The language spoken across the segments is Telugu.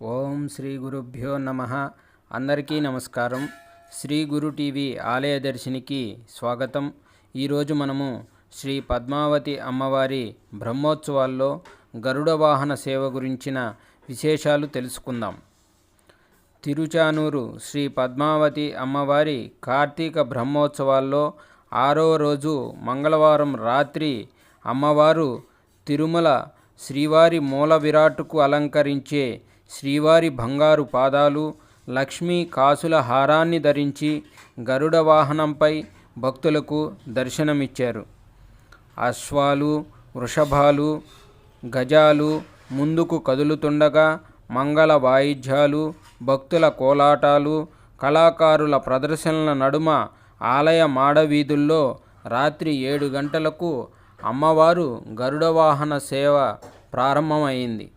ఓం శ్రీ గురుభ్యో నమ. అందరికీ నమస్కారం. శ్రీ గురు టీవీ ఆలయ దర్శినికి స్వాగతం. ఈరోజు మనము శ్రీ పద్మావతి అమ్మవారి బ్రహ్మోత్సవాల్లో గరుడ వాహన సేవ గురించిన విశేషాలు తెలుసుకుందాం. తిరుచానూరు శ్రీ పద్మావతి అమ్మవారి కార్తీక బ్రహ్మోత్సవాల్లో ఆరో రోజు మంగళవారం రాత్రి అమ్మవారు తిరుమల శ్రీవారి మూల విరాట్కు అలంకరించే శ్రీవారి బంగారు పాదాలు లక్ష్మీ కాసుల హారాన్ని ధరించి గరుడ వాహనంపై భక్తులకు దర్శనమిచ్చారు. అశ్వాలు వృషభాలు గజాలు ముందుకు కదులుతుండగా మంగళ వాయిద్యాలు భక్తుల కోలాటాలు కళాకారుల ప్రదర్శనల నడుమ ఆలయ మాడవీధుల్లో రాత్రి ఏడు గంటలకు అమ్మవారు గరుడవాహన సేవ ప్రారంభమైంది.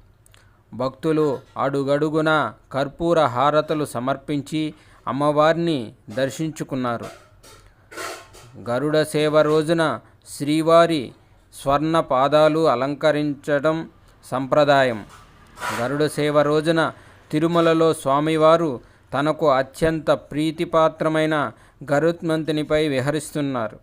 భక్తులు అడుగడుగున కర్పూర హారతలు సమర్పించి అమ్మవారిని దర్శించుకున్నారు. గరుడ సేవ రోజున శ్రీవారి స్వర్ణ పాదాలు అలంకరించడం సంప్రదాయం. గరుడ సేవ రోజున తిరుమలలో స్వామివారు తనకు అత్యంత ప్రీతిపాత్రమైన గరుత్మంతునిపై విహరిస్తున్నారు.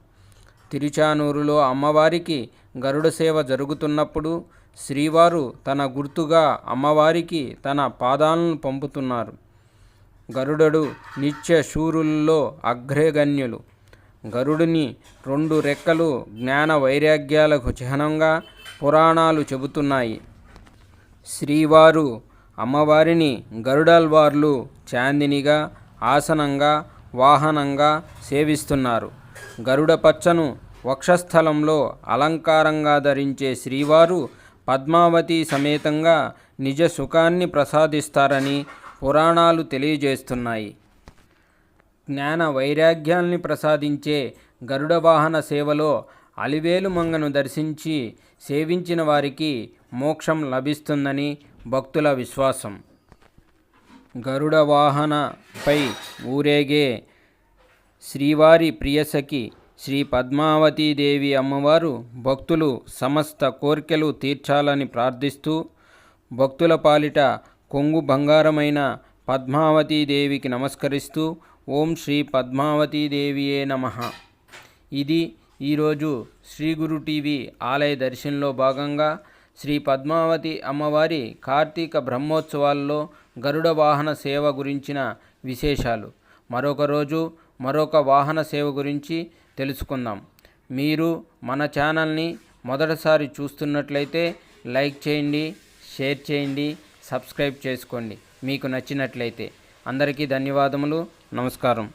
తిరుచానూరులో అమ్మవారికి గరుడ సేవ జరుగుతున్నప్పుడు శ్రీవారు తన గుర్తుగా అమ్మవారికి తన పాదాలను పంపుతున్నారు. గరుడడు నిత్య శూరుల్లో అగ్రగణ్యులు గరుడుని రెండు రెక్కలు జ్ఞాన వైరాగ్యాలకు చిహ్నంగా పురాణాలు చెబుతున్నాయి. శ్రీవారు అమ్మవారిని గరుడల్వార్లు చాందినిగా ఆసనంగా వాహనంగా సేవిస్తున్నారు. గరుడ పచ్చను వక్షస్థలంలో అలంకారంగా ధరించే శ్రీవారు పద్మావతి సమేతంగా నిజ సుఖాన్ని ప్రసాదిస్తారని పురాణాలు తెలియజేస్తున్నాయి. జ్ఞాన వైరాగ్యాల్ని ప్రసాదించే గరుడ వాహన సేవలో అలివేలు మంగను దర్శించి సేవించిన వారికి మోక్షం లభిస్తుందని భక్తుల విశ్వాసం. గరుడ వాహనపై ఊరేగే శ్రీవారి ప్రియసఖి శ్రీ పద్మావతీదేవి అమ్మవారు భక్తులు సమస్త కోర్కెలు తీర్చాలని ప్రార్థిస్తూ భక్తుల పాలిట కొంగు బంగారమైన పద్మావతీదేవికి నమస్కరిస్తూ ఓం శ్రీ పద్మావతీదేవియే నమ. ఇది ఈరోజు శ్రీ గురు టీవీ ఆలయ దర్శనంలో భాగంగా శ్రీ పద్మావతి అమ్మవారి కార్తీక బ్రహ్మోత్సవాల్లో గరుడ వాహన సేవ గురించిన విశేషాలు. మరొక రోజు మరొక వాహన సేవ గురించి తెలుసుకుందాం. మీరు మన ఛానల్ని మొదటిసారి చూస్తున్నట్లయితే లైక్ చేయండి షేర్ చేయండి సబ్స్క్రైబ్ చేసుకోండి. మీకు నచ్చినట్లయితే అందరికీ ధన్యవాదములు నమస్కారం.